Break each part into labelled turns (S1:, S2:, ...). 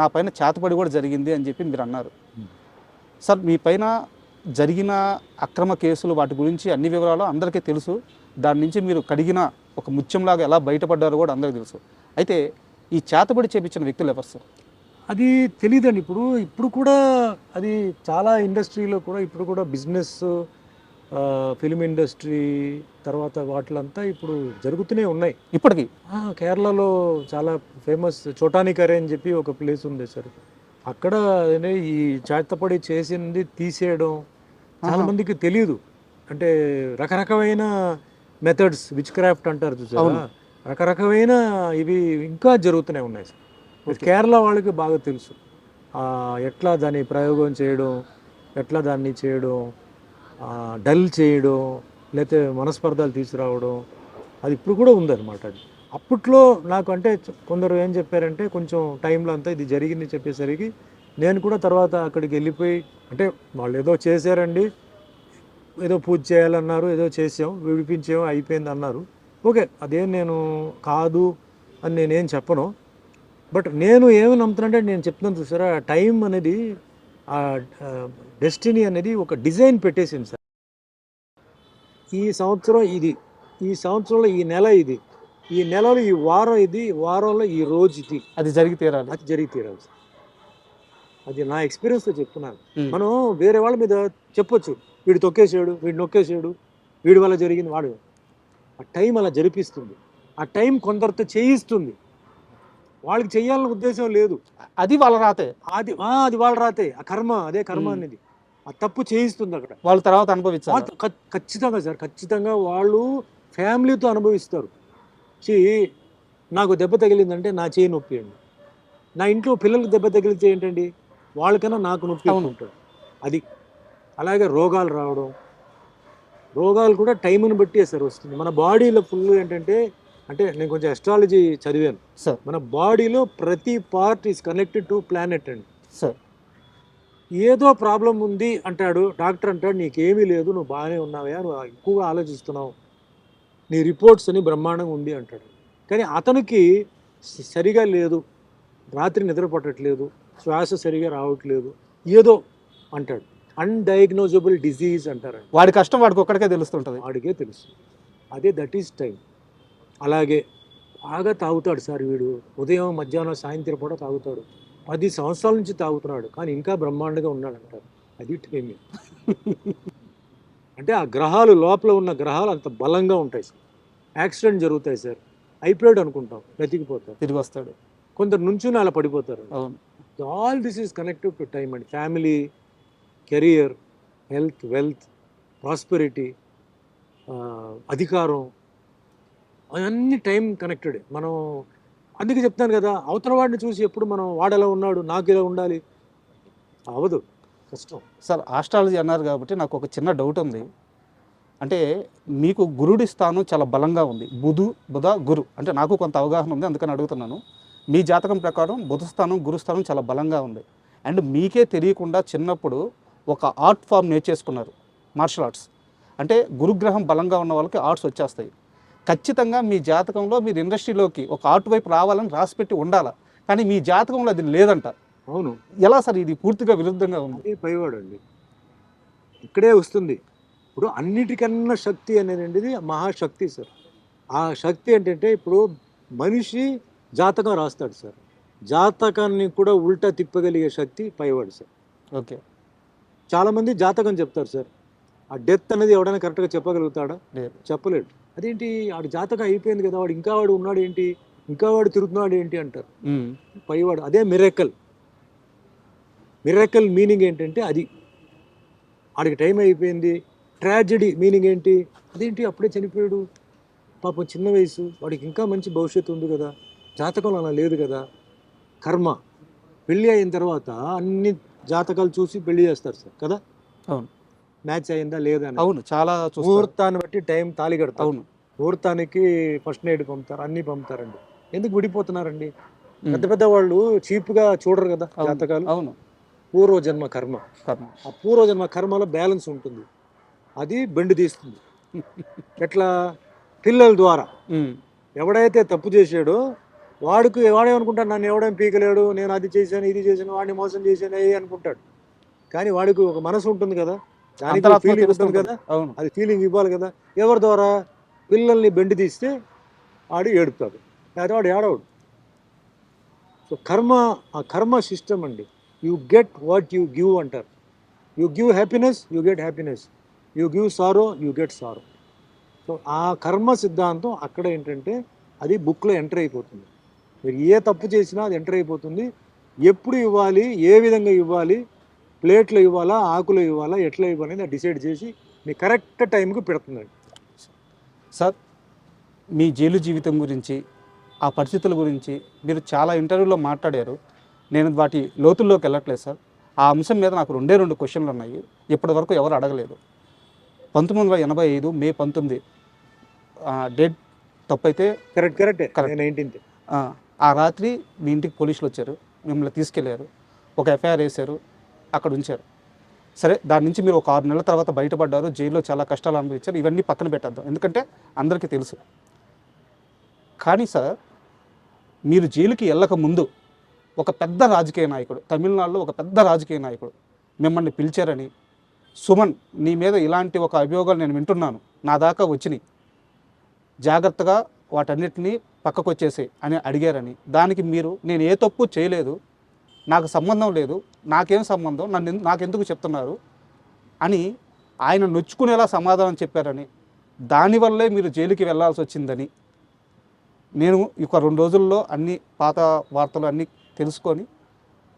S1: నా పైన చేతపడి కూడా జరిగింది అని చెప్పి మీరు అన్నారు. సార్ మీ పైన జరిగిన అక్రమ కేసులు వాటి గురించి అన్ని వివరాలు అందరికీ తెలుసు. దాని నుంచి మీరు కడిగిన ఒక ముత్యంలాగా ఎలా బయటపడ్డారో కూడా అందరికీ తెలుసు. అయితే ఈ చేతబడి చేపించిన వ్యక్తులు ఎవరు సార్?
S2: అది తెలియదండి ఇప్పుడు ఇప్పుడు కూడా అది చాలా ఇండస్ట్రీలో కూడా ఇప్పుడు కూడా బిజినెస్ ఫిలిం ఇండస్ట్రీ తర్వాత వాటిలంతా ఇప్పుడు జరుగుతూనే ఉన్నాయి.
S1: ఇప్పటికీ?
S2: కేరళలో చాలా ఫేమస్ చోటానికరే అని చెప్పి ఒక ప్లేస్ ఉంది సార్. అక్కడ ఈ చేతపడి చేసింది తీసేయడం చాలా. మందికి తెలియదు అంటే రకరకమైన మెథడ్స్ విచ్ క్రాఫ్ట్ అంటారు చూసారా. రకరకమైన ఇవి ఇంకా జరుగుతూనే ఉన్నాయి సార్. కేరళ వాళ్ళకి బాగా తెలుసు. ఎట్లా దాన్ని ప్రయోగం చేయడం ఎట్లా దాన్ని చేయడం డల్ చేయడం లేకపోతే మనస్పర్ధాలు తీసుకురావడం అది ఇప్పుడు కూడా ఉందన్నమాట అది. అప్పట్లో నాకు అంటే కొందరు ఏం చెప్పారంటే కొంచెం టైంలో అంతా ఇది జరిగింది చెప్పేసరికి నేను కూడా తర్వాత అక్కడికి వెళ్ళిపోయి అంటే వాళ్ళు ఏదో చేశారండి ఏదో పూజ చేయాలన్నారు ఏదో చేసాం విడిపించాం అయిపోయింది అన్నారు. ఓకే అదేం నేను కాదు అని నేనేం చెప్పను. బట్ నేను ఏమి నమ్ముతున్నానంటే నేను చెప్తున్నాను చూసారా టైం అనేది ఆ డెస్టినీ అనేది ఒక డిజైన్ పెట్టేసింది సార్. ఈ సంవత్సరం ఇది ఈ సంవత్సరంలో ఈ నెల ఇది ఈ నెలలో ఈ వారం ఇది వారంలో ఈ రోజు ఇది.
S1: అది జరిగి తీరాలి.
S2: అది జరిగి తీరాలి సార్. అది నా ఎక్స్పీరియన్స్తో చెప్తున్నాను. మనం వేరే వాళ్ళ మీద చెప్పొచ్చు. వీడు తొక్కేసాడు వీడు నొక్కేసాడు వీడి వల్ల జరిగింది వాడు. ఆ టైం అలా జరిపిస్తుంది. ఆ టైం కొందరితో చేయిస్తుంది. వాళ్ళకి చెయ్యాలన్న ఉద్దేశం లేదు.
S1: అది వాళ్ళ రాతే.
S2: అది అది వాళ్ళు రాతే. ఆ కర్మ అదే కర్మ. అనేది. ఆ తప్పు చేయిస్తుంది అక్కడ.
S1: వాళ్ళ తర్వాత
S2: ఖ- ఖచ్చితంగా సార్ ఖచ్చితంగా వాళ్ళు ఫ్యామిలీతో అనుభవిస్తారు. చి నాకు దెబ్బ తగిలిందంటే నా చేయి నొప్పి అండి నా ఇంట్లో పిల్లలకు దెబ్బ తగిలితే ఏంటండి? వాళ్ళకన్నా నాకు నొప్పి ఉంటుంది. అది. అలాగే రోగాలు రావడం. రోగాలు కూడా టైంని బట్టి సార్ వస్తుంది. మన బాడీలో ఫుల్ ఏంటంటే అంటే నేను కొంచెం ఎస్ట్రాలజీ చదివాను.
S1: సార్
S2: మన బాడీలో ప్రతి part is connected to planet అండి.
S1: సార్
S2: ఏదో ప్రాబ్లం ఉంది అంటాడు డాక్టర్ అంటాడు నీకేమీ లేదు నువ్వు బాగానే ఉన్నావా? నువ్వు ఎక్కువగా ఆలోచిస్తున్నావు. నీ రిపోర్ట్స్ అని బ్రహ్మాండంగా ఉంది అంటాడు. కానీ అతనికి సరిగా లేదు. రాత్రి నిద్ర పట్టట్లేదు శ్వాస సరిగా రావట్లేదు. ఏదో అంటాడు. అన్డయాగ్నోజబుల్ డిజీజ్ అంటారండి.
S1: వాడి కష్టం వాడికి ఒక్కడికే తెలుస్తుంటది.
S2: వాడికే తెలుసు అదే దట్ ఈస్ టైం అలాగే బాగా తాగుతాడు సార్ వీడు. ఉదయం మధ్యాహ్నం సాయంత్రం పూట తాగుతాడు. పది సంవత్సరాల నుంచి తాగుతున్నాడు. కానీ ఇంకా బ్రహ్మాండంగా ఉన్నాడు అంటారు. అది టైమింగ్ అంటే ఆ గ్రహాలు లోపల ఉన్న గ్రహాలు అంత బలంగా ఉంటాయి సార్. యాక్సిడెంట్ జరుగుతాయి సార్. అయిపోయాడు అనుకుంటాం. వెతికిపోతారు
S1: తిరిగి వస్తాడు.
S2: కొందరు నుంచుని అలా పడిపోతారు. All this is connected to time అండి. Family career health wealth prosperity అధికారం అవన్నీ టైం కనెక్టెడ్. మనం అందుకే చెప్తాను కదా అవతల వాడిని చూసి ఎప్పుడు మనం వాడలా ఉన్నాడు నాకు ఎలా ఉండాలి? అవదు కష్టం.
S1: సార్ ఆస్ట్రాలజీ అన్నారు కాబట్టి నాకు ఒక చిన్న డౌట్ ఉంది. అంటే మీకు గురుడి స్థానం చాలా బలంగా ఉంది. బుధు బుధ గురు. అంటే నాకు కొంత అవగాహన ఉంది అందుకని అడుగుతున్నాను. మీ జాతకం ప్రకారం బుధ స్థానం గురు స్థానం చాలా బలంగా ఉంది. అండ్ మీకే తెలియకుండా చిన్నప్పుడు ఒక ఆర్ట్ ఫామ్ నేర్చేసుకున్నారు మార్షల్ ఆర్ట్స్. అంటే గురుగ్రహం బలంగా ఉన్న వాళ్ళకి ఆర్ట్స్ వచ్చేస్తాయి. ఖచ్చితంగా మీ జాతకంలో మీరు ఇండస్ట్రీలోకి ఒక ఆర్ట్ వైపు రావాలని రాసిపెట్టి ఉండాలి? కానీ మీ జాతకంలో అది లేదంట.
S2: అవును.
S1: ఎలా సార్ ఇది పూర్తిగా విరుద్ధంగా ఉంది?
S2: పైవాడు అండి. ఇక్కడే వస్తుంది. ఇప్పుడు అన్నిటికన్నా శక్తి అనేది మహాశక్తి సార్. ఆ శక్తి ఏంటంటే ఇప్పుడు మనిషి జాతకం రాస్తాడు సార్. జాతకాన్ని కూడా ఉల్టా తిప్పగలిగే శక్తి పైవాడు సార్.
S1: ఓకే.
S2: చాలామంది జాతకం చెప్తారు సార్. ఆ డెత్ అనేది ఎవడైనా కరెక్ట్గా చెప్పగలుగుతాడా? చెప్పలేడు. అదేంటి ఆడు జాతకం అయిపోయింది కదా వాడు ఇంకా వాడు ఉన్నాడు ఏంటి ఇంకా వాడు తిరుగుతున్నాడు ఏంటి అంటారు. పైవాడు అదే మిరకల్ మిరకల్ మీనింగ్ ఏంటంటే అది. ఆడికి టైం అయిపోయింది ట్రాజడీ మీనింగ్ ఏంటి అదేంటి అప్పుడే చనిపోయాడు. పాపం చిన్న వయసు వాడికి ఇంకా మంచి భవిష్యత్తు ఉంది కదా జాతకంలో అలా లేదు కదా. కర్మ. పెళ్ళి అయిన తర్వాత అన్ని జాతకాలు చూసి పెళ్ళి చేస్తారు సార్ కదా?
S1: అవును.
S2: మ్యాచ్ అయిందా లేదా
S1: అవును చాలా
S2: ముహూర్తాన్ని బట్టి టైం తాళి కడతారు.
S1: అవును.
S2: ముహూర్తానికి ఫస్ట్ నైట్ పంపుతారు అన్ని పంపుతారండి. ఎందుకు విడిపోతున్నారండి. పెద్ద పెద్ద వాళ్ళు చీప్గా చూడరు కదా. జాతకాలు.
S1: అవును.
S2: పూర్వజన్మ కర్మ.
S1: కర్మ.
S2: ఆ పూర్వజన్మ కర్మలో బ్యాలెన్స్ ఉంటుంది. అది బెండు తీస్తుంది. ఎట్లా? పిల్లల ద్వారా. ఎవడైతే తప్పు చేశాడో వాడికి వాడేమనుకుంటాడు? నన్ను ఎవడేం పీకలేడు నేను అది చేశాను ఇది చేశాను వాడిని మోసం చేశాను ఏ అనుకుంటాడు. కానీ వాడికి ఒక మనసు ఉంటుంది కదా. దానికి ఫీలింగ్ ఉంటుంది కదా.
S1: అవును.
S2: అది ఫీలింగ్ ఇవ్వాలి కదా. ఎవరి ద్వారా? పిల్లల్ని బెండి తీస్తే ఆడు ఏడుపుతాడు. లేదా వాడు ఏడవడు. సో కర్మ ఆ కర్మ సిస్టమ్ అండి. You get what you give అంటారు. You give happiness you get happiness you give sorrow you get sorrow so ఆ కర్మ సిద్ధాంతం అక్కడ ఏంటంటే అది బుక్లో ఎంటర్ అయిపోతుంది. మీరు ఏ తప్పు చేసినా అది ఎంటర్ అయిపోతుంది. ఎప్పుడు ఇవ్వాలి ఏ విధంగా ఇవ్వాలి ప్లేట్లో ఇవ్వాలా ఆకులు ఇవ్వాలా ఎట్లా ఇవ్వాలి అనేది డిసైడ్ చేసి మీ కరెక్ట్ టైంకి పెడుతుందండి
S1: సార్ మీ జైలు జీవితం గురించి ఆ పరిస్థితుల గురించి మీరు చాలా ఇంటర్వ్యూలో మాట్లాడారు. నేను వాటి లోతుల్లోకి వెళ్ళట్లేదు సార్. ఆ అంశం మీద నాకు రెండే రెండు క్వశ్చన్లు ఉన్నాయి. ఇప్పటి వరకు ఎవరు అడగలేదు. పంతొమ్మిది వందల ఎనభై ఐదు మే పంతొమ్మిది డేట్ తప్పైతే
S2: కరెక్ట్ కరెక్టే. నైన్టీన్త్.
S1: ఆ, ఆ రాత్రి మీ ఇంటికి పోలీసులు వచ్చారు. మిమ్మల్ని తీసుకెళ్ళారు. ఒక ఎఫ్ఐఆర్ వేశారు. అక్కడ ఉంచారు. సరే దాని నుంచి మీరు ఒక ఆరు నెలల తర్వాత బయటపడ్డారు జైల్లో చాలా కష్టాలు అనుభవించారు ఇవన్నీ పక్కన పెట్టేద్దాం. ఎందుకంటే అందరికీ తెలుసు. కానీ సార్ మీరు జైలుకి వెళ్ళక ముందు ఒక పెద్ద రాజకీయ నాయకుడు తమిళనాడులో ఒక పెద్ద రాజకీయ నాయకుడు మిమ్మల్ని పిలిచారని సుమన్ నీ మీద ఇలాంటి ఒక అభియోగాలు నేను వింటున్నాను నా దాకా వచ్చినాయి. జాగ్రత్తగా వాటన్నిటినీ పక్కకు వచ్చేసి అని అడిగారని దానికి మీరు నేను ఏ తప్పు చేయలేదు నాకు సంబంధం లేదు నాకేం సంబంధం నన్ను నాకెందుకు చెప్తున్నారు అని ఆయన నొచ్చుకునేలా సమాధానం చెప్పారని దానివల్లే మీరు జైలుకి వెళ్ళాల్సి వచ్చిందని నేను ఒక రెండు రోజుల్లో అన్ని పాత వార్తలు అన్నీ తెలుసుకొని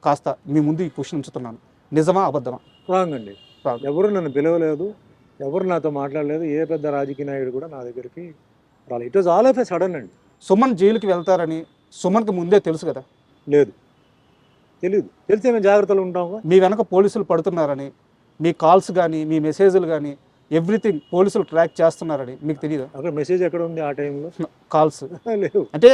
S1: కాస్త మీ ముందు ఈ క్వశ్చన్ ఉంచుతున్నాను. నిజమా అబద్ధమా?
S2: రాంగ్. అండి. ఎవరు నన్ను పిలవలేదు ఎవరు నాతో మాట్లాడలేదు ఏ పెద్ద రాజకీయ నాయుడు కూడా నా దగ్గరికి రాలేదు. It was all of a sudden అండి.
S1: సుమన్ జైలుకి వెళ్తారని సుమన్కి ముందే తెలుసు కదా?
S2: లేదు. తెలియదు తెలిస్తే మేము జాగ్రత్తలు ఉంటాం
S1: మీ వెనక పోలీసులు పడుతున్నారని మీ కాల్స్ కానీ మీ మెసేజ్లు కానీ ఎవ్రీథింగ్ పోలీసులు ట్రాక్ చేస్తున్నారని మీకు తెలియదు
S2: అక్కడ మెసేజ్ ఎక్కడ ఉంది ఆ టైంలో?
S1: కాల్స్.
S2: లేవు.
S1: అంటే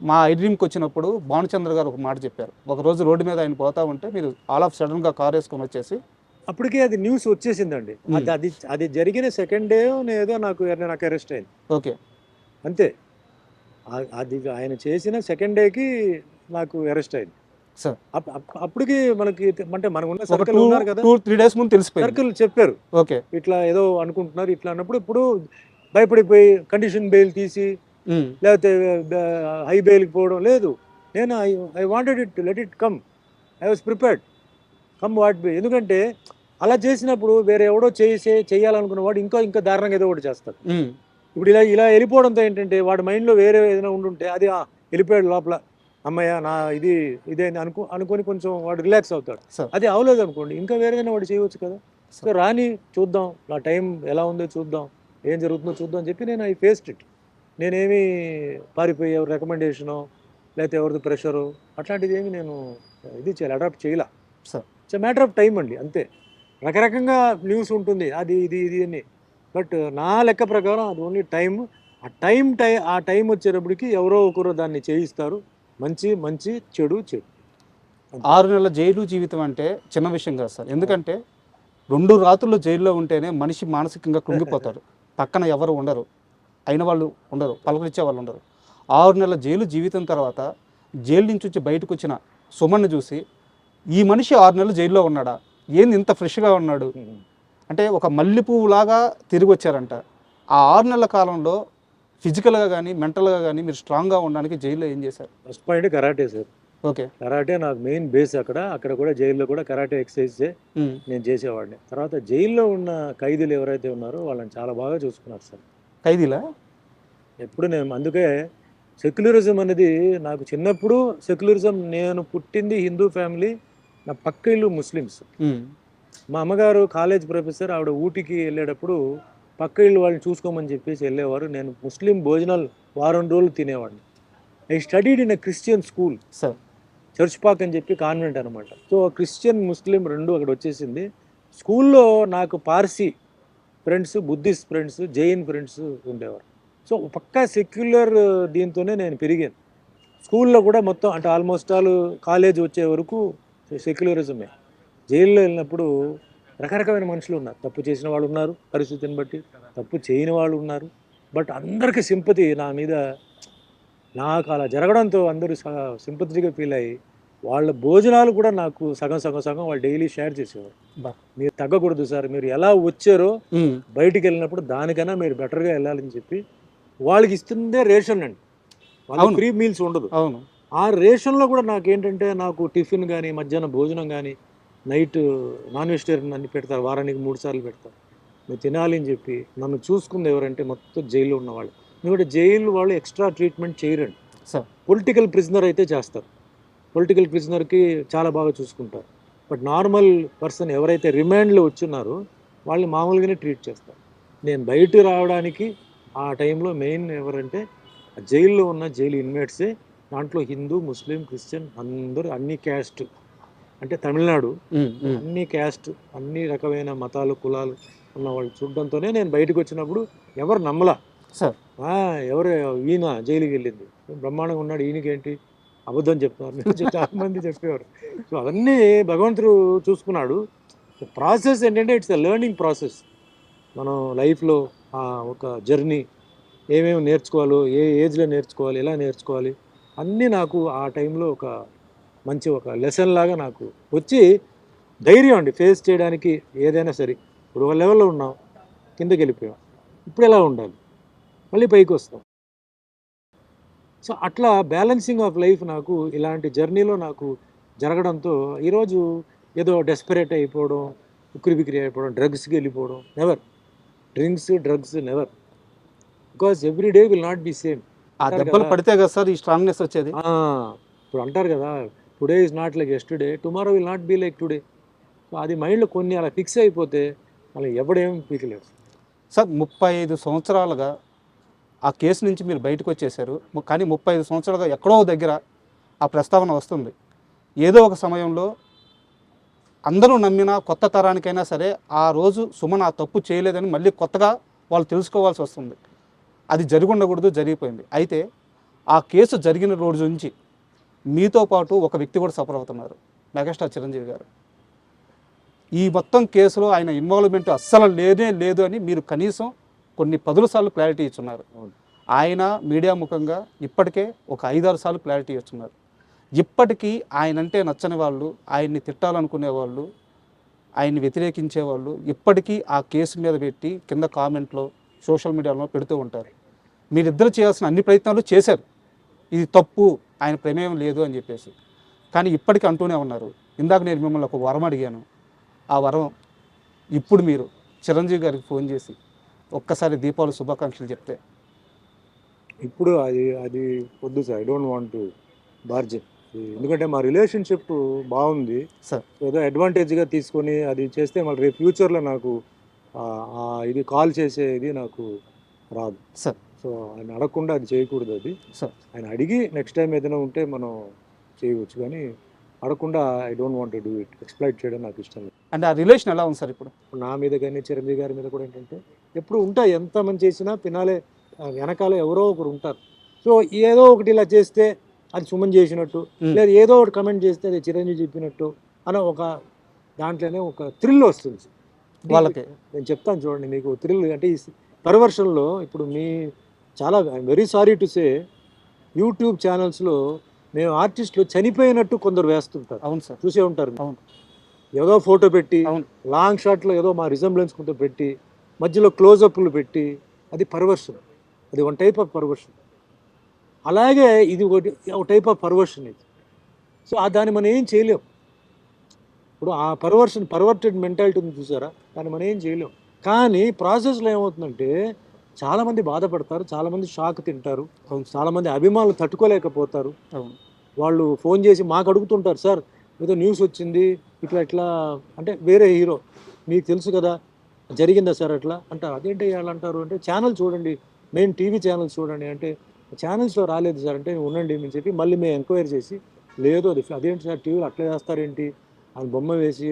S1: మా ఐడ్రీమ్కి వచ్చినప్పుడు భానుచంద్ర గారు ఒక మాట చెప్పారు. ఒక రోజు రోడ్డు మీద ఆయన పోతా ఉంటే మీరు ఆల్ ఆఫ్ సడన్గా కార్ వేసుకొని వచ్చేసి
S2: అప్పటికే అది న్యూస్ వచ్చేసిందండి. అది అది అది జరిగిన సెకండ్ డే ఏదో నాకు నాకు అరెస్ట్ అయింది.
S1: ఓకే.
S2: అంతే. అది ఆయన చేసిన సెకండ్ డేకి నాకు అరెస్ట్ అయింది.
S1: సార్
S2: అప్పటికి మనకి అంటే మనకు ఉన్న సర్కిల్ ఉన్నారు కదా.
S1: టూ త్రీ డేస్ ముందు తెలిసిపోయింది.
S2: సర్కిల్ చెప్పారు.
S1: ఓకే
S2: ఇట్లా ఏదో అనుకుంటున్నారు ఇట్లా అన్నప్పుడు ఇప్పుడు భయపడిపోయి కండిషన్ బెయిల్ తీసి
S1: ఉమ్,
S2: లేకపోతే హై బెయిల్కి పోవడం లేదు. నేను I I wanted it let it come I was prepared come what be ఎందుకంటే అలా చేసినప్పుడు వేరే ఎవడో చేసే చేయాలనుకున్న వాడు ఇంకా ఇంకా దారుణంగా ఏదో ఒకటి చేస్తాడు.
S1: ఉమ్,
S2: ఇప్పుడు ఇలా ఇలా వెళ్ళిపోవడంతో ఏంటంటే వాడి మైండ్లో వేరే ఏదైనా ఉండుంటే అది వెళ్ళిపోయాడు లోపల. అమ్మయ్య నా ఇది ఇదే అనుకో అనుకొని కొంచెం వాడు రిలాక్స్ అవుతాడు.
S1: సార్.
S2: అది అవలేదు అనుకోండి ఇంకా వేరేదైనా వాడు చేయవచ్చు కదా. సో రాని చూద్దాం నా టైం ఎలా ఉందో చూద్దాం ఏం జరుగుతుందో చూద్దాం అని చెప్పి నేను ఐ ఫేస్డ్ ఇట్. నేనేమి పారిపోయి ఎవరి రికమెండేషనో లేకపోతే ఎవరిది ప్రెషరు అట్లాంటిది ఏమి నేను ఇది చేయాలి అడాప్ట్ చేయలే.
S1: Sir.
S2: It's matter of time అండి అంతే. రకరకంగా న్యూస్ ఉంటుంది అది ఇది ఇది అని. బట్ నా లెక్క ప్రకారం అది ఓన్లీ టైం ఆ టైం టై ఆ టైం వచ్చేటప్పటికి ఎవరో ఒకరు దాన్ని చేయిస్తారు. మంచి మంచి చెడు చెడు.
S1: ఆరు నెలల జైలు జీవితం అంటే చిన్న విషయం కాదు సార్. ఎందుకంటే రెండు రాత్రులు జైల్లో ఉంటేనే మనిషి మానసికంగా కృంగిపోతారు పక్కన ఎవరు ఉండరు. అయిన వాళ్ళు ఉండరు. పలకరించే వాళ్ళు ఉండరు. ఆరు నెలల జైలు జీవితం తర్వాత జైలు నుంచి వచ్చి బయటకు వచ్చిన సుమన్ను చూసి ఈ మనిషి ఆరు నెలలు జైల్లో ఉన్నాడా? ఏంది ఇంత ఫ్రెష్గా ఉన్నాడు? అంటే ఒక మల్లె పువ్వులాగా తిరిగి వచ్చారంట. ఆ ఆరు నెలల కాలంలో ఫిజికల్గా కానీ మెంటల్గా కానీ మీరు స్ట్రాంగ్గా ఉండడానికి జైల్లో ఏం చేశారు?
S2: First point karate sir.
S1: Okay.
S2: Karate నాకు మెయిన్ బేస్ అక్కడ. అక్కడ కూడా జైల్లో కూడా కరాటే ఎక్సర్సైజ్ నేను చేసేవాడిని. తర్వాత జైల్లో ఉన్న ఖైదీలు ఎవరైతే ఉన్నారో వాళ్ళని చాలా బాగా చూసుకున్నారు సార్.
S1: ఖైదీలా?
S2: ఎప్పుడు నేను అందుకే సెక్యులరిజం అనేది నాకు చిన్నప్పుడు సెక్యులరిజం నేను పుట్టింది హిందూ ఫ్యామిలీ నా పక్క ఇల్లు ముస్లిమ్స్. మా అమ్మగారు కాలేజ్ ప్రొఫెసర్ ఆవిడ ఊటీకి వెళ్ళేటప్పుడు పక్క ఇల్లు వాళ్ళని చూసుకోమని చెప్పేసి వెళ్ళేవారు. నేను ముస్లిం భోజనాలు వారం రోజులు తినేవాడిని. I studied in a Christian school
S1: sir
S2: church park అని చెప్పి కాన్వెంట్ అనమాట సో క్రిస్టియన్ ముస్లిం రెండు అక్కడ వచ్చేసింది. స్కూల్లో నాకు Parsi friends Buddhist friends Jain friends ఉండేవారు. సో పక్కా సెక్యులర్ దీంతోనే నేను పెరిగాను. స్కూల్లో కూడా మొత్తం అంటే ఆల్మోస్ట్ ఆల్ కాలేజ్ వచ్చే వరకు సెక్యులరిజమే జైల్లో వెళ్ళినప్పుడు రకరకమైన మనుషులు ఉన్నారు. తప్పు చేసిన వాళ్ళు ఉన్నారు పరిస్థితిని బట్టి తప్పు చేయని వాళ్ళు ఉన్నారు. బట్ అందరికీ సింపతి నా మీద నాకు అలా జరగడంతో అందరూ సింపతిగా ఫీల్ అయ్యి వాళ్ళ భోజనాలు కూడా నాకు సగం సగం సగం వాళ్ళు డైలీ షేర్ చేసేవారు. మీరు తగ్గకూడదు సార్ మీరు ఎలా వచ్చారో బయటికి వెళ్ళినప్పుడు దానికన్నా మీరు బెటర్గా వెళ్ళాలని చెప్పి వాళ్ళకి ఇస్తుందే రేషన్ అండి. వాళ్ళకి. ఫ్రీ మీల్స్ ఉండదు.
S1: అవును.
S2: ఆ రేషన్లో కూడా నాకు ఏంటంటే నాకు టిఫిన్ కానీ మధ్యాహ్నం భోజనం కానీ నైట్ నాన్ వెజిటేరియన్ అన్ని పెడతారు వారానికి మూడు సార్లు పెడతారు. మీరు తినాలి అని చెప్పి నన్ను చూసుకుంది ఎవరంటే మొత్తం జైల్లో ఉన్నవాళ్ళు ఎందుకంటే జైలు వాళ్ళు ఎక్స్ట్రా ట్రీట్మెంట్ చేయరండి.
S1: సార్.
S2: పొలిటికల్ ప్రిజనర్ అయితే చేస్తారు. పొలిటికల్ ప్రిజనర్కి చాలా బాగా చూసుకుంటారు. బట్ నార్మల్ పర్సన్ ఎవరైతే రిమాండ్లో వచ్చున్నారో వాళ్ళని మామూలుగానే ట్రీట్ చేస్తారు. నేను బయట రావడానికి ఆ టైంలో మెయిన్ ఎవరంటే జైల్లో ఉన్న జైలు ఇన్మేట్సే దాంట్లో హిందూ ముస్లిం క్రిస్టియన్ అందరూ అన్ని క్యాస్ట్ అంటే తమిళనాడు అన్ని క్యాస్ట్ అన్ని రకమైన మతాలు కులాలు ఉన్న వాళ్ళు చూడడంతోనే నేను బయటకు వచ్చినప్పుడు ఎవరు నమ్మలా?
S1: సార్.
S2: ఎవరు ఈయన జైలుకి వెళ్ళింది. బ్రహ్మాండంగా ఉన్నాడు ఈయనకేంటి? అబద్ధం చెప్తున్నారు. నేను చాలా మంది చెప్పేవారు. సో అవన్నీ భగవంతుడు చూసుకున్నాడు. ప్రాసెస్ ఏంటంటే ఇట్స్ ఎ లెర్నింగ్ ప్రాసెస్ మనం లైఫ్లో ఒక జర్నీ ఏమేమి నేర్చుకోవాలో ఏ ఏజ్లో నేర్చుకోవాలి ఎలా నేర్చుకోవాలి అన్నీ నాకు ఆ టైంలో ఒక మంచి ఒక లెసన్ లాగా నాకు వచ్చి ధైర్యం అండి. ఫేస్ చేయడానికి ఏదైనా సరే. ఇప్పుడు ఒక లెవెల్లో ఉన్నాం. కిందకి వెళ్ళిపోయాం. ఇప్పుడు ఎలా ఉండాలి? మళ్ళీ పైకి వస్తాం. సో అట్లా బ్యాలెన్సింగ్ ఆఫ్ లైఫ్ నాకు ఇలాంటి జర్నీలో నాకు జరగడంతో ఈరోజు ఏదో డెస్పరేట్ అయిపోవడం ఉక్కిరి బిక్కిరి అయిపోవడం డ్రగ్స్కి వెళ్ళిపోవడం never drinks drugs never because every day will not be same
S1: ఆ దెబ్బలు. పడితే కదా సార్ ఈ స్ట్రాంగ్నెస్ వచ్చేది?
S2: ఇప్పుడు అంటారు కదా today is not like yesterday tomorrow will not be like today so అది మైండ్లో కొన్ని అలా ఫిక్స్ అయిపోతే మళ్ళీ ఎవడేం పీకలేరు.
S1: సార్ ముప్పై ఐదు సంవత్సరాలుగా ఆ కేసు నుంచి మీరు బయటకు వచ్చేసారు. కానీ ముప్పై ఐదు సంవత్సరాలుగా ఎక్కడో దగ్గర ఆ ప్రస్తావన వస్తుంది. ఏదో ఒక సమయంలో అందరూ నమ్మిన కొత్త తరానికైనా సరే ఆ రోజు సుమన్ ఆ తప్పు చేయలేదని మళ్ళీ కొత్తగా వాళ్ళు తెలుసుకోవాల్సి వస్తుంది. అది జరిగి ఉండకూడదు జరిగిపోయింది. అయితే ఆ కేసు జరిగిన రోజు నుంచి మీతో పాటు ఒక వ్యక్తి కూడా సఫర్ అవుతున్నారు. మెగాస్టార్ చిరంజీవి గారు. ఈ మొత్తం కేసులో ఆయన ఇన్వాల్వ్మెంట్ అస్సలు లేనే లేదు అని మీరు కనీసం కొన్ని పదుల సార్లు క్లారిటీ ఇచ్చున్నారు. ఆయన మీడియా ముఖంగా ఇప్పటికే ఒక ఐదారు సార్లు క్లారిటీ ఇచ్చున్నారు. ఇప్పటికీ ఆయన అంటే నచ్చని వాళ్ళు ఆయన్ని తిట్టాలనుకునే వాళ్ళు ఆయన్ని వ్యతిరేకించే వాళ్ళు ఇప్పటికీ ఆ కేసు మీద పెట్టి కింద కామెంట్లో సోషల్ మీడియాలో పెడుతూ ఉంటారు. మీరిద్దరు చేయాల్సిన అన్ని ప్రయత్నాలు చేశారు. ఇది తప్పు ఆయన ప్రమేయం లేదు అని చెప్పేసి. కానీ ఇప్పటికీ అంటూనే ఉన్నారు. ఇందాక నేను మిమ్మల్ని ఒక వరం అడిగాను. ఆ వరం ఇప్పుడు మీరు చిరంజీవి గారికి ఫోన్ చేసి ఒక్కసారి దీపావళి శుభాకాంక్షలు చెప్తే.
S2: ఇప్పుడు అది అది వద్దు sir. I don't want to bargain ఎందుకంటే మా రిలేషన్షిప్ బాగుంది.
S1: సార్.
S2: ఏదో అడ్వాంటేజ్గా తీసుకొని అది చేస్తే మళ్ళీ రేపు ఫ్యూచర్లో నాకు ఇది కాల్ చేసేది నాకు రాదు.
S1: సార్
S2: సో ఆయన అడగకుండా అది చేయకూడదు అది. ఆయన అడిగి నెక్స్ట్ టైం ఏదైనా ఉంటే మనం చేయవచ్చు కానీ అడగకుండా I don't want do it exploit చేయడం నాకు ఇష్టం లేదు.
S1: అంటే ఆ రిలేషన్ ఎలా ఉంది సార్ ఇప్పుడు?
S2: నా మీద కానీ చిరంజీవి గారి మీద కూడా ఏంటంటే ఎప్పుడు ఉంటాయి ఎంత మంది చేసినా పినాలే వెనకాల ఎవరో ఒకరు ఉంటారు. సో ఏదో ఒకటి ఇలా చేస్తే అది సుమన్ చేసినట్టు. లేదా ఏదో ఒకటి కమెంట్ చేస్తే అది చిరంజీవి చెప్పినట్టు అని ఒక దాంట్లోనే ఒక థ్రిల్ వస్తుంది.
S1: వాళ్ళకి.
S2: నేను చెప్తాను చూడండి మీకు థ్రిల్ అంటే ఈ పర్వర్షన్లో ఇప్పుడు మీ చాలా very sorry to say YouTube ఛానల్స్లో మేము ఆర్టిస్టులు చనిపోయినట్టు కొందరు వేస్తుంటారు.
S1: అవును సార్.
S2: చూసే ఉంటారు.
S1: అవును.
S2: ఏదో ఫోటో పెట్టి
S1: అవును.
S2: లాంగ్ షాట్లో ఏదో మా రిజంబ్లెన్స్ కొంత పెట్టి మధ్యలో క్లోజప్లు పెట్టి అది పర్వర్షన్ అది వన్ టైప్ ఆఫ్ పర్వర్షన్ అలాగే ఇది ఒకటి ఒక టైప్ ఆఫ్ పర్వర్షన్ ఇది. సో ఆ దాన్ని మనం ఏం చేయలేం. ఇప్పుడు ఆ పర్వర్షన్ పర్వర్టెడ్ మెంటాలిటీ ఉంది చూసారా? దాన్ని మనం ఏం చేయలేం. కానీ ప్రాసెస్లో ఏమవుతుందంటే చాలామంది బాధపడతారు చాలామంది షాక్ తింటారు చాలామంది అభిమానులు తట్టుకోలేకపోతారు. వాళ్ళు ఫోన్ చేసి మాకు అడుగుతుంటారు సార్ ఏదో న్యూస్ వచ్చింది ఇట్లా ఇట్లా అంటే వేరే హీరో మీకు తెలుసు కదా జరిగిందా సార్ అట్లా? అంటారు. అదేంటి వాళ్ళు అంటారు? అంటే ఛానల్ చూడండి మెయిన్ టీవీ ఛానల్స్ చూడండి. అంటే ఛానల్స్లో రాలేదు సార్ అంటే ఉండండి అని చెప్పి మళ్ళీ మేము ఎంక్వైరీ చేసి లేదు అది అదేంటి సార్ టీవీలో అట్లా చేస్తారేంటి? అది బొమ్మ వేసి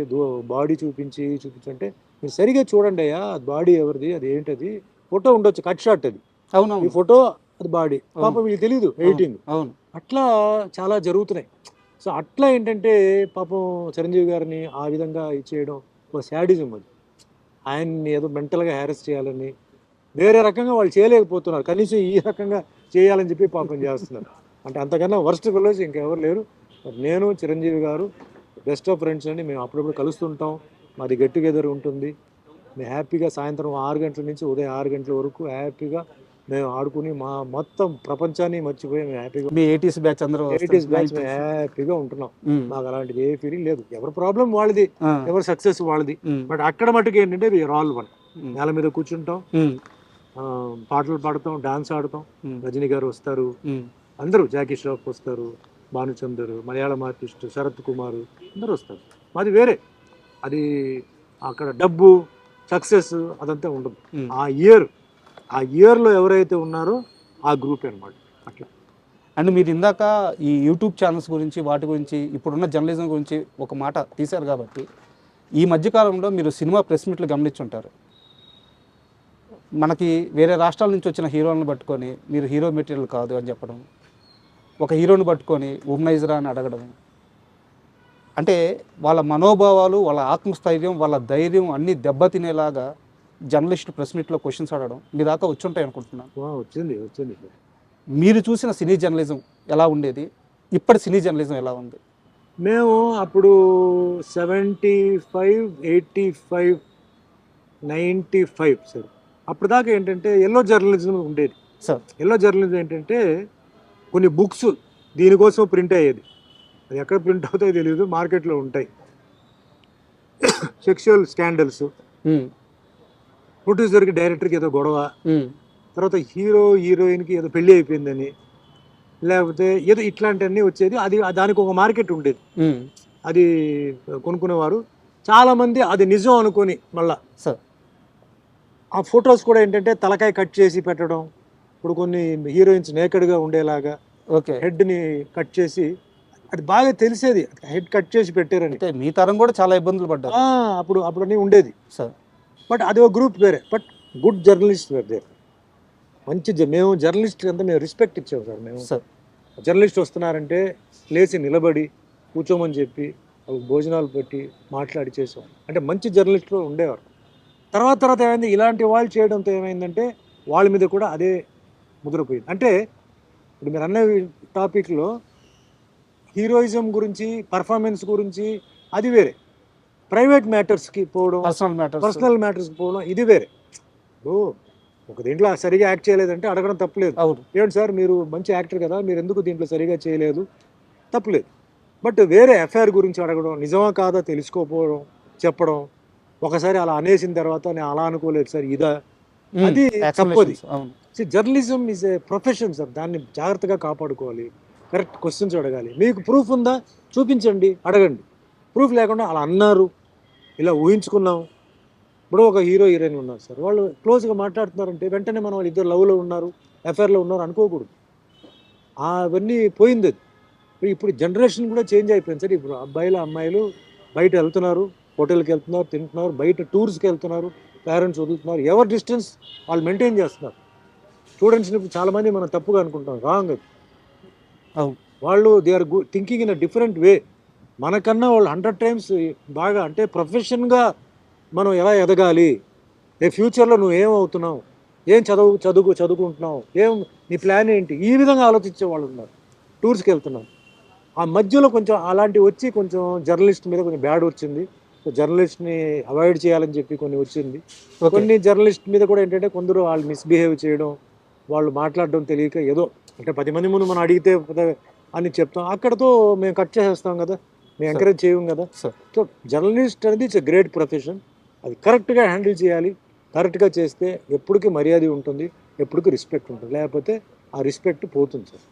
S2: బాడీ చూపించి చూపించి అంటే మీరు సరిగా చూడండి అయ్యా బాడీ ఎవరిది అది ఏంటది? ఫోటో ఉండొచ్చు కట్ షాట్ అది. ఈ
S1: అవునవును
S2: ఫోటో అది బాడీ. పాపం వీళ్ళకి తెలియదు ఎడిటింగ్.
S1: అవును.
S2: అట్లా చాలా జరుగుతున్నాయి. సో అట్లా ఏంటంటే పాపం చిరంజీవి గారిని ఆ విధంగా ఇచ్చేయడం ఒక శాడిజం అది. ఆయన్ని ఏదో మెంటల్గా హ్యారెస్ చేయాలని వేరే రకంగా వాళ్ళు చేయలేకపోతున్నారు. కనీసం ఈ రకంగా చేయాలని చెప్పి పాపం చేస్తున్నారు. అంటే అంతకన్నా వర్స్ట్ ఫెలోస్ ఇంకెవరు లేరు. నేను చిరంజీవి గారు బెస్ట్ ఆఫ్ ఫ్రెండ్స్ అండి మేము అప్పుడప్పుడు కలుస్తుంటాం. మాది గెట్ టుగెదర్ ఉంటుంది. మేము హ్యాపీగా సాయంత్రం ఆరు గంటల నుంచి ఉదయం ఆరు గంటల వరకు హ్యాపీగా మేము ఆడుకుని మా మొత్తం ప్రపంచాన్ని మర్చిపోయి మేము హ్యాపీగా
S1: మీ ఎయిటీస్ బ్యాచ్ అందరూ
S2: ఎయిటీస్ బ్యాచ్ మేము హ్యాపీగా ఉంటున్నాం.
S1: ఉమ్,
S2: మాకు అలాంటిది ఏ ఫీలింగ్ లేదు. ఎవరి ప్రాబ్లం వాళ్ళది ఎవరి సక్సెస్ వాళ్ళది. బట్ అక్కడ మటుకు ఏంటంటే వీఆర్ ఆల్ వన్ నేల మీద కూర్చుంటాం. ఆ, పాటలు పాడతాం డాన్స్ ఆడతాం. రజనీ గారు వస్తారు. అందరూ జాకీ ష్రాఫ్ వస్తారు భానుచందర్ మలయాళం ఆర్టిస్ట్ శరత్ కుమార్ అందరూ వస్తారు. మాది వేరే. అది అక్కడ డబ్బు సక్సెస్ అదంతా ఉండదు. ఆ ఇయర్ ఆ ఇయర్లో ఎవరైతే ఉన్నారో ఆ గ్రూప్ అన్నమాట. అట్లా.
S1: అండ్ మీరు ఇందాక ఈ యూట్యూబ్ ఛానల్స్ గురించి వాటి గురించి ఇప్పుడున్న జర్నలిజం గురించి ఒక మాట తీశారు కాబట్టి ఈ మధ్యకాలంలో మీరు సినిమా ప్రెస్ మీట్లు గమనించుంటారు. మనకి వేరే రాష్ట్రాల నుంచి వచ్చిన హీరోలను పట్టుకొని మీరు హీరో మెటీరియల్ కాదు అని చెప్పడం ఒక హీరోని పట్టుకొని ఉమ్నైజరా అని అడగడం అంటే వాళ్ళ మనోభావాలు వాళ్ళ ఆత్మస్థైర్యం వాళ్ళ ధైర్యం అన్నీ దెబ్బతినేలాగా జర్నలిస్ట్ ప్రెస్ మీట్లో క్వశ్చన్స్ అడగడం మీ దాకా వచ్చుంటాయి అనుకుంటున్నాను.
S2: వచ్చింది వచ్చింది
S1: మీరు చూసిన సినీ జర్నలిజం ఎలా ఉండేది? ఇప్పటి సినీ జర్నలిజం ఎలా ఉంది?
S2: మేము అప్పుడు seventy five eighty five ninety five sir. అప్పుడు దాకా ఏంటంటే ఎల్లో జర్నలిజం ఉండేది.
S1: సార్.
S2: ఎల్లో జర్నలిజం ఏంటంటే కొన్ని బుక్స్ దీనికోసం ప్రింట్ అయ్యేది. అది ఎక్కడ ప్రింట్ అవుతాయో తెలియదు మార్కెట్లో ఉంటాయి. సెక్షువల్ స్కాండల్స్ ప్రొడ్యూసర్కి డైరెక్టర్కి ఏదో గొడవ.
S1: ఉమ్,
S2: తర్వాత హీరో హీరోయిన్కి ఏదో పెళ్ళి అయిపోయిందని. లేకపోతే ఏదో ఇట్లాంటివన్నీ వచ్చేది. అది దానికి ఒక మార్కెట్ ఉండేది.
S1: ఉమ్,
S2: అది కొనుక్కునేవారు. చాలామంది అది నిజం అనుకొని మళ్ళా.
S1: సార్
S2: ఆ ఫొటోస్ కూడా ఏంటంటే తలకాయ కట్ చేసి పెట్టడం. ఇప్పుడు కొన్ని హీరోయిన్స్ నేకెడ్గా ఉండేలాగా
S1: ఓకే
S2: హెడ్ని కట్ చేసి అది బాగా తెలిసేది. హెడ్ కట్ చేసి పెట్టారని.
S1: అంటే మీ తరం కూడా చాలా ఇబ్బందులు పడ్డారు.
S2: అప్పుడు అప్పుడు అన్నీ ఉండేది.
S1: సార్.
S2: బట్ అది ఒక గ్రూప్ వేరే. But good journalist were there మంచి మేము జర్నలిస్ట్ అంతా మేము రెస్పెక్ట్ ఇచ్చాము సార్. మేము
S1: సార్.
S2: జర్నలిస్ట్ వస్తున్నారంటే లేచి నిలబడి కూర్చోమని చెప్పి భోజనాలు పెట్టి మాట్లాడి చేసాం అంటే మంచి జర్నలిస్టులు ఉండేవారు. తర్వాత తర్వాత ఏమైంది? ఇలాంటి వాళ్ళు చేయడంతో ఏమైందంటే వాళ్ళ మీద కూడా అదే ముద్రపోయింది అంటే ఇప్పుడు మీరు అన్న టాపిక్లో హీరోయిజం గురించి పర్ఫార్మెన్స్ గురించి అది వేరే. ప్రైవేట్ మ్యాటర్స్కి పోవడం
S1: పర్సనల్ మ్యాటర్స్
S2: పర్సనల్ మ్యాటర్స్కి పోవడం ఇది వేరే. ఓ ఒక దీంట్లో సరిగా యాక్ట్ చేయలేదంటే అడగడం తప్పలేదు.
S1: అవును.
S2: ఏంటి సార్ మీరు మంచి యాక్టర్ కదా మీరు ఎందుకు దీంట్లో సరిగా చేయలేదు? తప్పులేదు. బట్ వేరే ఎఫ్ఐఆర్ గురించి అడగడం నిజమా కాదా తెలుసుకోకపోవడం చెప్పడం ఒకసారి అలా అనేసిన తర్వాత నేను అలా అనుకోలేదు సార్ ఇదా. అది
S1: అవును.
S2: Journalism is a profession sir దాన్ని జాగ్రత్తగా కాపాడుకోవాలి. కరెక్ట్ క్వశ్చన్స్ అడగాలి. మీకు ప్రూఫ్ ఉందా? చూపించండి అడగండి. ప్రూఫ్ లేకుండా అలా అన్నారు. ఇలా ఊహించుకున్నాం. ఇప్పుడు ఒక హీరో హీరోయిన్ ఉన్నారు సార్. వాళ్ళు క్లోజ్గా మాట్లాడుతున్నారంటే వెంటనే మనం వాళ్ళు ఇద్దరు లవ్లో ఉన్నారు ఎఫ్ఐఆర్లో ఉన్నారు అనుకోకూడదు. అవన్నీ పోయింది అది. ఇప్పుడు- జనరేషన్ కూడా చేంజ్ అయిపోయింది సార్. ఇప్పుడు అబ్బాయిలు అమ్మాయిలు బయట వెళ్తున్నారు హోటల్కి వెళ్తున్నారు తింటున్నారు బయట టూర్స్కి వెళ్తున్నారు పేరెంట్స్ వదులుతున్నారు ఎవరి డిస్టెన్స్ వాళ్ళు మెయింటైన్ చేస్తున్నారు. స్టూడెంట్స్ని ఇప్పుడు చాలామంది మనం తప్పుగా అనుకుంటాం రాంగ్ అది. వాళ్ళు they are thinking in a different way మనకన్నా వాళ్ళు హండ్రెడ్ టైమ్స్ బాగా అంటే ప్రొఫెషన్గా మనం ఎలా ఎదగాలి? ఏ ఫ్యూచర్లో నువ్వు ఏమవుతున్నావు? ఏం చదువు చదువు చదువుకుంటున్నావు? ఏం నీ ప్లాన్ ఏంటి? ఈ విధంగా ఆలోచించే వాళ్ళు ఉన్నారు. టూర్స్కి వెళ్తున్నాం. ఆ మధ్యలో కొంచెం అలాంటివి వచ్చి కొంచెం జర్నలిస్ట్ మీద కొంచెం బ్యాడ్ వచ్చింది. సో జర్నలిస్ట్ని అవాయిడ్ చేయాలని చెప్పి కొన్ని వచ్చింది. కొన్ని జర్నలిస్ట్ మీద కూడా ఏంటంటే కొందరు వాళ్ళు మిస్బిహేవ్ చేయడం వాళ్ళు మాట్లాడడం తెలియక ఏదో అంటే పది మంది ముందు మనం అడిగితే అని చెప్తాం. అక్కడతో మేము కట్ చేసేస్తాం కదా. మేము ఎంకరేజ్ చేయం కదా.
S1: సార్
S2: సో జర్నలిస్ట్ అనేది ఇట్స్ గ్రేట్ ప్రొఫెషన్ అది కరెక్ట్గా హ్యాండిల్ చేయాలి. కరెక్ట్గా చేస్తే ఎప్పటికీ మర్యాద ఉంటుంది. ఎప్పటికీ రెస్పెక్ట్ ఉంటుంది. లేకపోతే ఆ రెస్పెక్ట్ పోతుంది సార్